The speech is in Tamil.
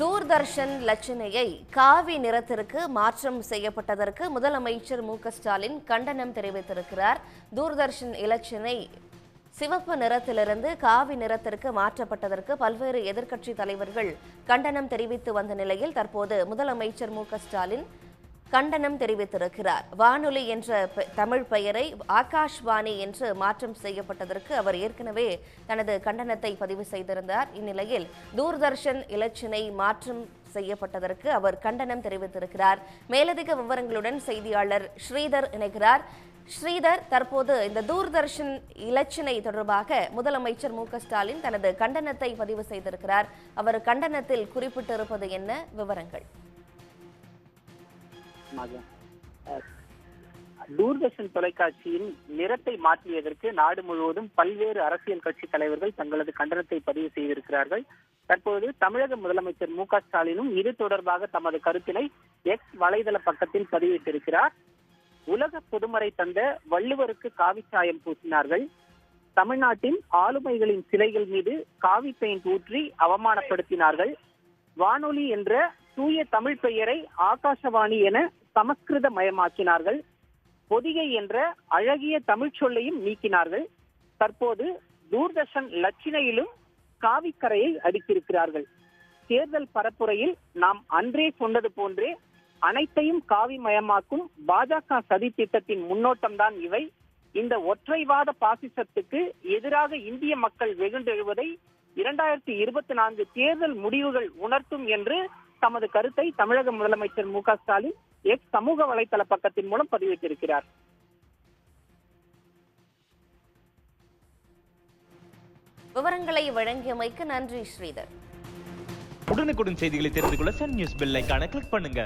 தூர்தர்ஷன் லட்சணையை காவி நிறத்திற்கு மாற்றம் செய்யப்பட்டதற்கு முதலமைச்சர் மு ஸ்டாலின் கண்டனம் தெரிவித்திருக்கிறார். தூர்தர்ஷன் இலச்சினை சிவப்பு நிறத்திலிருந்து காவி நிறத்திற்கு மாற்றப்பட்டதற்கு பல்வேறு எதிர்க்கட்சி தலைவர்கள் கண்டனம் தெரிவித்து வந்த நிலையில் தற்போது முதலமைச்சர் மு ஸ்டாலின் கண்டனம் தெரிவித்திருக்கிறார். வானொலி என்ற பெ- தமிழ் பெயரை ஆகாஷ்வாணி என்று மாற்றம் செய்யப்பட்டதற்கு அவர் ஏற்கனவே தனது கண்டனத்தை பதிவு செய்திருந்தார். இந்நிலையில் தூர்தர்ஷன் இலச்சினை மாற்றம் செய்யப்பட்டதற்கு அவர் கண்டனம் தெரிவித்திருக்கிறார். மேலதிக விவரங்களுடன் செய்தியாளர் ஸ்ரீதர் இணைகிறார். ஸ்ரீதர் தற்போது இந்த தூர்தர்ஷன் இலச்சினை தொடர்பாக முதலமைச்சர் மு ஸ்டாலின் தனது கண்டனத்தை பதிவு செய்திருக்கிறார். அவர் கண்டனத்தில் குறிப்பிட்டிருப்பது என்ன? விவரங்கள். ஆமாங்க. தூர்தர்ஷன் தொலைக்காட்சியின் நிறத்தை மாற்றியதற்கு நாடு முழுவதும் பல்வேறு அரசியல் கட்சி தலைவர்கள் தங்களது கண்டனத்தை பதிவு செய்திருக்கிறார்கள். தற்போது தமிழக முதலமைச்சர் மு க ஸ்டாலினும் இது தொடர்பாக தமது கருத்தினை எக்ஸ் வலைதள பக்கத்தில் பதிவிட்டிருக்கிறார். உலக பொதுமறை தந்த வள்ளுவருக்கு காவிச்சாயம் பூசினார்கள். தமிழ்நாட்டின் ஆளுமைகளின் சிலைகள் மீது காவி பெயிண்ட் ஊற்றி அவமானப்படுத்தினார்கள். வானொலி என்ற தூய தமிழ் பெயரை ஆகாசவாணி என சமஸ்கிருத மயமாக்கினார்கள் பொதிகை என்ற அழகிய தமிழ் சொல்லையும் நீக்கினார்கள். தற்போது தூர்தர்ஷன் லட்சினையிலும் காவிக்கரையை அடித்திருக்கிறார்கள். தேர்தல் பரப்புரையில் நாம் அன்றே சொன்னது போன்றே அனைத்தையும் காவிமயமாக்கும் பாஜக சதி திட்டத்தின் முன்னோட்டம்தான் இவை. இந்த ஒற்றைவாத பாசிசத்துக்கு எதிராக இந்திய மக்கள் வெகுண்டெழுவதை இரண்டாயிரத்தி இருபத்தி நான்கு தேர்தல் முடிவுகள் உணர்த்தும் என்று தமது கருத்தை தமிழக முதலமைச்சர் மு ஸ்டாலின் எக்ஸ் சமூக வலைதள பக்கத்தின் மூலம் பதிவிட்டிருக்கிறார் விவரங்களை வழங்கியமைக்கு நன்றி ஸ்ரீதர். உடனுக்குடன் செய்திகளை தெரிந்து கொள்ள சன் நியூஸ் பெல் ஐகானை கிளிக் பண்ணுங்க.